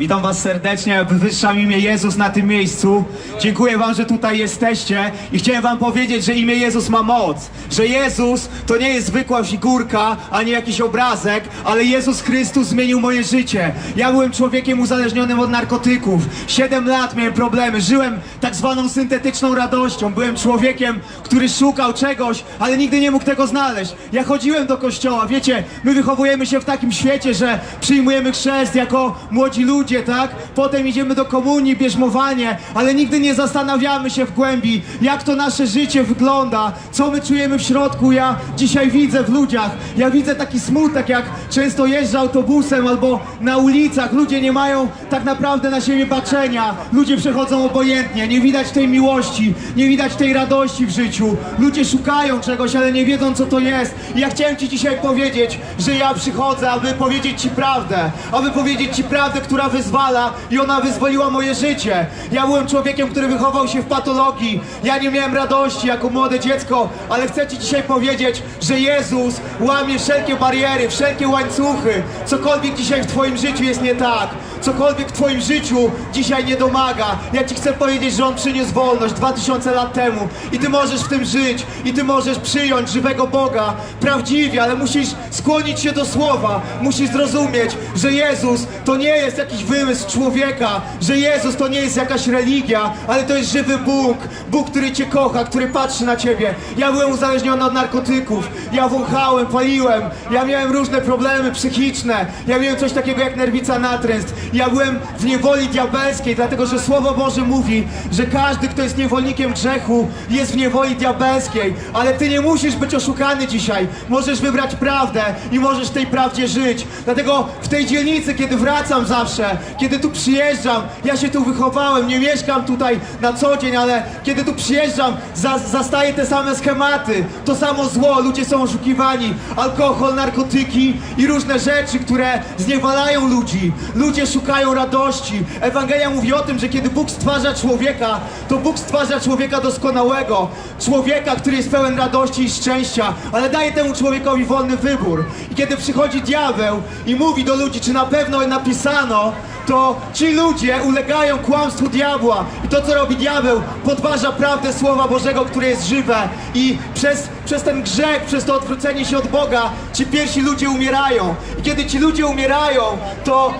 Witam Was serdecznie, wywyższam imię Jezus na tym miejscu. Dziękuję Wam, że tutaj jesteście i chciałem Wam powiedzieć, że imię Jezus ma moc. Że Jezus to nie jest zwykła figurka, ani jakiś obrazek, ale Jezus Chrystus zmienił moje życie. Ja byłem człowiekiem uzależnionym od narkotyków. Siedem lat miałem problemy, żyłem tak zwaną syntetyczną radością. Byłem człowiekiem, który szukał czegoś, ale nigdy nie mógł tego znaleźć. Ja chodziłem do kościoła, wiecie, my wychowujemy się w takim świecie, że przyjmujemy chrzest jako młodzi ludzie, tak? Potem idziemy do komunii, bierzmowanie, ale nigdy nie zastanawiamy się w głębi, jak to nasze życie wygląda, co my czujemy w środku. Ja dzisiaj widzę w ludziach, ja widzę taki smutek, jak często jeżdżę autobusem albo na ulicach, ludzie nie mają tak naprawdę na siebie baczenia, ludzie przechodzą obojętnie, nie widać tej miłości, nie widać tej radości w życiu, ludzie szukają czegoś, ale nie wiedzą co to jest. Ja chciałem Ci dzisiaj powiedzieć, że ja przychodzę, aby powiedzieć Ci prawdę, aby powiedzieć Ci prawdę, która wyzwala i ona wyzwoliła moje życie. Ja byłem człowiekiem, który wychował się w patologii, ja nie miałem radości jako młode dziecko, ale chcę Ci dzisiaj powiedzieć, że Jezus łamie wszelkie bariery, wszelkie łańcuchy, cokolwiek dzisiaj w Twoim życiu jest nie tak, cokolwiek w Twoim życiu dzisiaj nie domaga. Ja Ci chcę powiedzieć, że On przyniósł wolność 2000 lat temu i Ty możesz w tym żyć i Ty możesz przyjąć żywego Boga prawdziwie, ale musisz skłonić się do słowa, musisz zrozumieć, że Jezus to nie jest jakiś wymysł człowieka, że Jezus to nie jest jakaś religia, ale to jest żywy Bóg, Bóg, który Cię kocha, który patrzy na Ciebie. Ja byłem uzależniony od narkotyków, ja wąchałem, paliłem, ja miałem różne problemy psychiczne, ja miałem coś takiego jak nerwica natręst, ja byłem w niewoli diabelskiej, dlatego że Słowo Boże mówi, że każdy, kto jest niewolnikiem grzechu, jest w niewoli diabelskiej, ale Ty nie musisz być oszukany dzisiaj, możesz wybrać prawdę i możesz tej prawdzie żyć. Dlatego w tej dzielnicy, kiedy wracam zawsze, kiedy tu przyjeżdżam, ja się tu wychowałem, nie mieszkam tutaj na co dzień, ale kiedy tu przyjeżdżam, za, zastaję te same schematy, to samo zło, ludzie są oszukiwani, alkohol, narkotyki i różne rzeczy, które zniewalają ludzi. Ludzie szukają radości. Ewangelia mówi o tym, że kiedy Bóg stwarza człowieka, to Bóg stwarza człowieka doskonałego, człowieka, który jest pełen radości i szczęścia, ale daje temu człowiekowi wolny wybór. I kiedy przychodzi diabeł i mówi do ludzi, czy na pewno napisano, to ci ludzie ulegają kłamstwu diabła. I to, co robi diabeł, podważa prawdę Słowa Bożego, które jest żywe. I przez, przez ten grzech, przez to odwrócenie się od Boga, ci pierwsi ludzie umierają. I kiedy ci ludzie umierają, to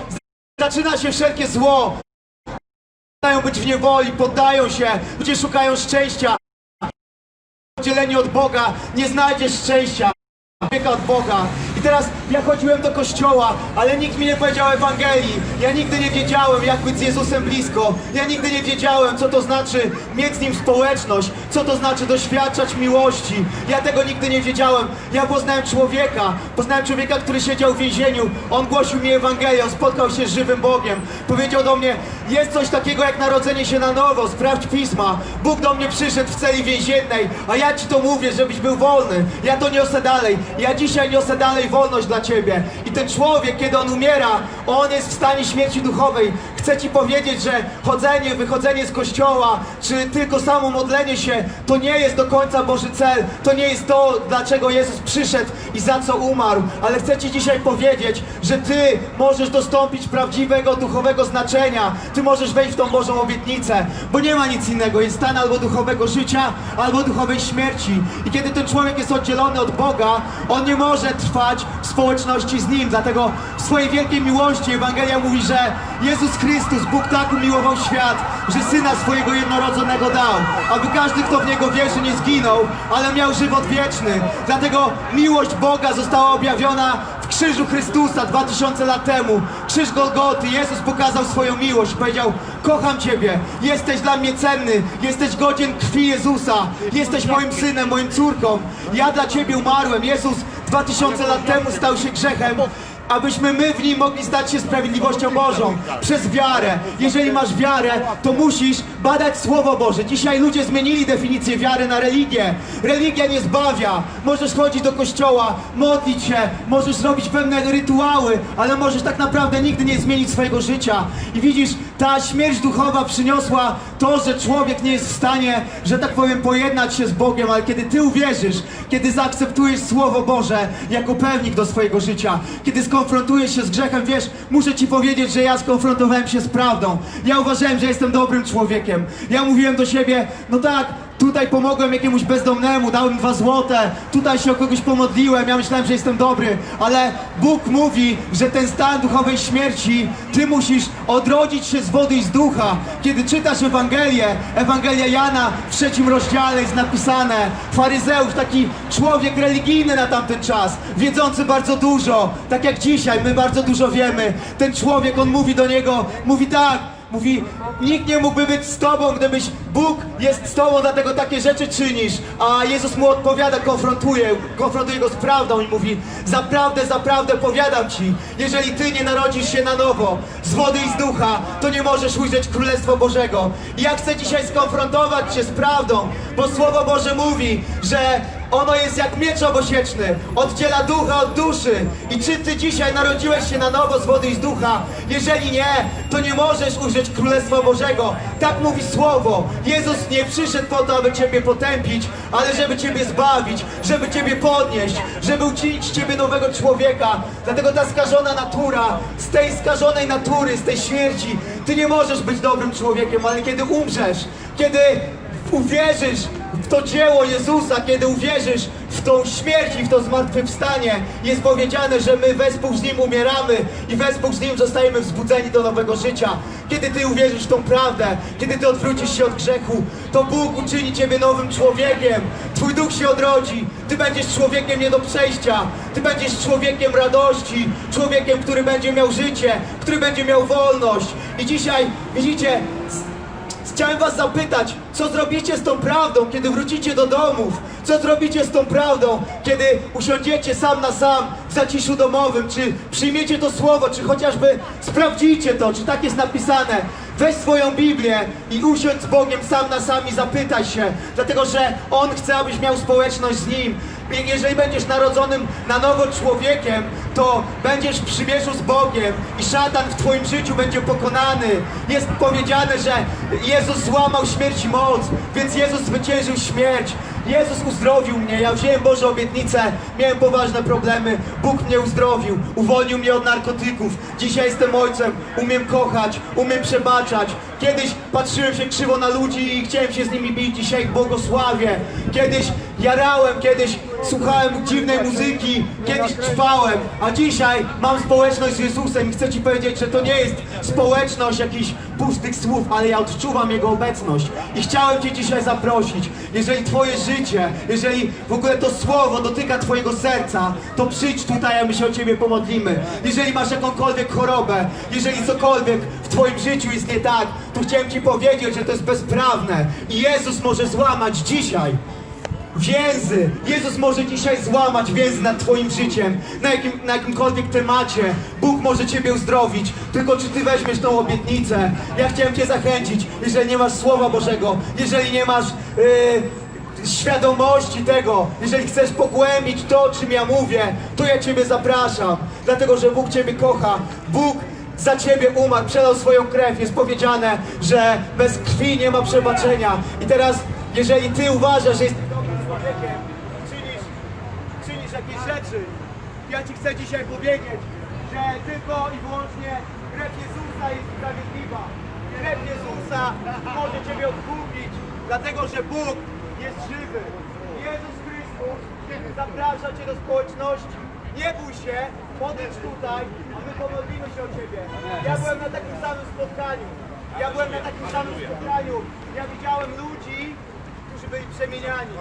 zaczyna się wszelkie zło. Zaczynają być w niewoli, poddają się, ludzie szukają szczęścia. Oddzieleni od Boga, nie znajdziesz szczęścia. Człowieka od Boga. I teraz ja chodziłem do kościoła, ale nikt mi nie powiedział Ewangelii. Ja nigdy nie wiedziałem, jak być z Jezusem blisko. Ja nigdy nie wiedziałem, co to znaczy mieć z Nim społeczność, co to znaczy doświadczać miłości. Ja tego nigdy nie wiedziałem. Ja poznałem człowieka, poznałem człowieka, który siedział w więzieniu. On głosił mi Ewangelię, on spotkał się z żywym Bogiem. Powiedział do mnie, jest coś takiego jak narodzenie się na nowo, sprawdź Pisma. Bóg do mnie przyszedł w celi więziennej, a ja Ci to mówię, żebyś był wolny. Ja to niosę dalej. Ja dzisiaj niosę dalej wolność dla Ciebie. I ten człowiek, kiedy on umiera, on jest w stanie śmierci duchowej. Chcę Ci powiedzieć, że chodzenie, wychodzenie z kościoła, czy tylko samo modlenie się, to nie jest do końca Boży cel. To nie jest to, dlaczego Jezus przyszedł i za co umarł. Ale chcę Ci dzisiaj powiedzieć, że Ty możesz dostąpić prawdziwego duchowego znaczenia. Ty możesz wejść w tą Bożą obietnicę, bo nie ma nic innego. Jest stan albo duchowego życia, albo duchowej śmierci. I kiedy ten człowiek jest oddzielony od Boga, on nie może trwać w społeczności z Nim. Dlatego w swojej wielkiej miłości Ewangelia mówi, że Jezus Chrystus, Bóg tak umiłował świat, że Syna swojego jednorodzonego dał, aby każdy, kto w Niego wierzy, nie zginął, ale miał żywot wieczny. Dlatego miłość Boga została objawiona w krzyżu Chrystusa 2000 lat temu. Krzyż Golgoty. Jezus pokazał swoją miłość. Powiedział, kocham Ciebie, jesteś dla mnie cenny, jesteś godzien krwi Jezusa, jesteś moim synem, moją córką. Ja dla Ciebie umarłem. Jezus 2000 lat temu stał się grzechem, abyśmy my w nim mogli stać się sprawiedliwością Bożą przez wiarę. Jeżeli masz wiarę, to musisz badać Słowo Boże. Dzisiaj ludzie zmienili definicję wiary na religię. Religia nie zbawia. Możesz chodzić do kościoła, modlić się, możesz robić pewne rytuały, ale możesz tak naprawdę nigdy nie zmienić swojego życia. I widzisz, ta śmierć duchowa przyniosła to, że człowiek nie jest w stanie, że tak powiem, pojednać się z Bogiem, ale kiedy ty uwierzysz, kiedy zaakceptujesz Słowo Boże jako pewnik do swojego życia, kiedy skończysz konfrontujesz się z grzechem, wiesz, muszę ci powiedzieć, że ja skonfrontowałem się z prawdą. Ja uważałem, że jestem dobrym człowiekiem. Ja mówiłem do siebie, no tak, tutaj pomogłem jakiemuś bezdomnemu, dałem dwa złote, tutaj się o kogoś pomodliłem, ja myślałem, że jestem dobry, ale Bóg mówi, że ten stan duchowej śmierci, ty musisz odrodzić się z wody i z ducha. Kiedy czytasz Ewangelię, Ewangelia Jana w trzecim rozdziale jest napisane, faryzeusz, taki człowiek religijny na tamten czas, wiedzący bardzo dużo, tak jak dzisiaj, my bardzo dużo wiemy. Ten człowiek, on mówi do niego, mówi tak, Mówi, nikt nie mógłby być z tobą, gdybyś Bóg jest z tobą, dlatego takie rzeczy czynisz. A Jezus mu odpowiada, konfrontuje, konfrontuje go z prawdą i mówi, zaprawdę, zaprawdę powiadam ci, jeżeli ty nie narodzisz się na nowo, z wody i z ducha, to nie możesz ujrzeć Królestwa Bożego. I ja chcę dzisiaj skonfrontować się z prawdą, bo Słowo Boże mówi, że ono jest jak miecz obosieczny, oddziela ducha od duszy. I czy ty dzisiaj narodziłeś się na nowo z wody i z ducha? Jeżeli nie, to nie możesz ujrzeć Królestwa Bożego. Tak mówi Słowo. Jezus nie przyszedł po to, aby ciebie potępić, ale żeby ciebie zbawić, żeby ciebie podnieść, żeby uczynić ciebie nowego człowieka. Dlatego ta skażona natura, z tej skażonej natury, z tej śmierci, ty nie możesz być dobrym człowiekiem, ale kiedy umrzesz, kiedy uwierzysz w to dzieło Jezusa, kiedy uwierzysz w tą śmierć i w to zmartwychwstanie, jest powiedziane, że my wespół z Nim umieramy i wespół z Nim zostajemy wzbudzeni do nowego życia. Kiedy Ty uwierzysz w tą prawdę, kiedy Ty odwrócisz się od grzechu, to Bóg uczyni Ciebie nowym człowiekiem. Twój duch się odrodzi. Ty będziesz człowiekiem nie do przejścia. Ty będziesz człowiekiem radości, człowiekiem, który będzie miał życie, który będzie miał wolność. I dzisiaj, widzicie, Chciałem was zapytać, co zrobicie z tą prawdą, kiedy wrócicie do domów? Co zrobicie z tą prawdą, kiedy usiądziecie sam na sam w zaciszu domowym? Czy przyjmiecie to słowo, czy chociażby sprawdzicie to, czy tak jest napisane? Weź swoją Biblię i usiądź z Bogiem sam na sam i zapytaj się, dlatego że On chce, abyś miał społeczność z Nim. Jeżeli będziesz narodzonym na nowo człowiekiem, to będziesz w przymierzu z Bogiem i szatan w Twoim życiu będzie pokonany. Jest powiedziane, że Jezus złamał śmierć i moc, więc Jezus zwyciężył śmierć. Jezus uzdrowił mnie, ja wziąłem Boże obietnicę, miałem poważne problemy, Bóg mnie uzdrowił, uwolnił mnie od narkotyków. Dzisiaj jestem ojcem, umiem kochać, umiem przebaczać. Kiedyś patrzyłem się krzywo na ludzi i chciałem się z nimi bić, dzisiaj błogosławię. Kiedyś jarałem, kiedyś słuchałem dziwnej muzyki, kiedyś trwałem, a dzisiaj mam społeczność z Jezusem i chcę Ci powiedzieć, że to nie jest społeczność jakichś pustych słów, ale ja odczuwam Jego obecność. I chciałem Cię dzisiaj zaprosić, jeżeli Twoje życie, jeżeli w ogóle to słowo dotyka Twojego serca, to przyjdź tutaj, a my się o Ciebie pomodlimy. Jeżeli masz jakąkolwiek chorobę, jeżeli cokolwiek w Twoim życiu jest nie tak, to chciałem Ci powiedzieć, że to jest bezprawne i Jezus może złamać dzisiaj Więzy! Jezus może dzisiaj złamać więzy nad Twoim życiem, na, jakim, na jakimkolwiek temacie. Bóg może Ciebie uzdrowić, tylko czy Ty weźmiesz tą obietnicę? Ja chciałem Cię zachęcić, jeżeli nie masz Słowa Bożego, jeżeli nie masz yy, świadomości tego, jeżeli chcesz pogłębić to, o czym ja mówię, to ja Ciebie zapraszam, dlatego że Bóg Ciebie kocha. Bóg za ciebie umarł, przelał swoją krew. Jest powiedziane, że bez krwi nie ma przebaczenia. I teraz, jeżeli ty uważasz, że dobrym człowiekiem, czynisz, czynisz jakieś rzeczy, ja ci chcę dzisiaj powiedzieć, że tylko i wyłącznie krew Jezusa jest sprawiedliwa. Krew Jezusa może ciebie odkupić, dlatego że Bóg jest żywy. Jezus Chrystus zaprasza cię do społeczności. Nie bój się, podejdź tutaj, a my pomodlimy się o Ciebie. Ja byłem na takim samym spotkaniu. Ja byłem na takim samym spotkaniu. Ja widziałem ludzi, którzy byli przemieniani.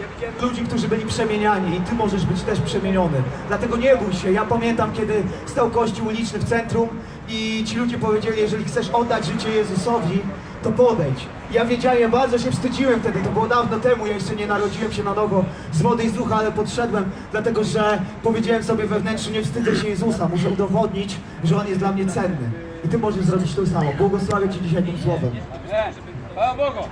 Ja widziałem ludzi, którzy byli przemieniani i Ty możesz być też przemieniony. Dlatego nie bój się. Ja pamiętam, kiedy stał kościół uliczny w centrum i ci ludzie powiedzieli, jeżeli chcesz oddać życie Jezusowi, to podejdź. Ja wiedziałem, bardzo się wstydziłem wtedy, to było dawno temu, ja jeszcze nie narodziłem się na nowo z wody i z ducha, ale podszedłem, dlatego że powiedziałem sobie wewnętrznie, nie wstydzę się Jezusa, muszę udowodnić, że On jest dla mnie cenny. I Ty możesz zrobić to samo. Błogosławię Ci dzisiaj tym słowem. Chwała Bogu.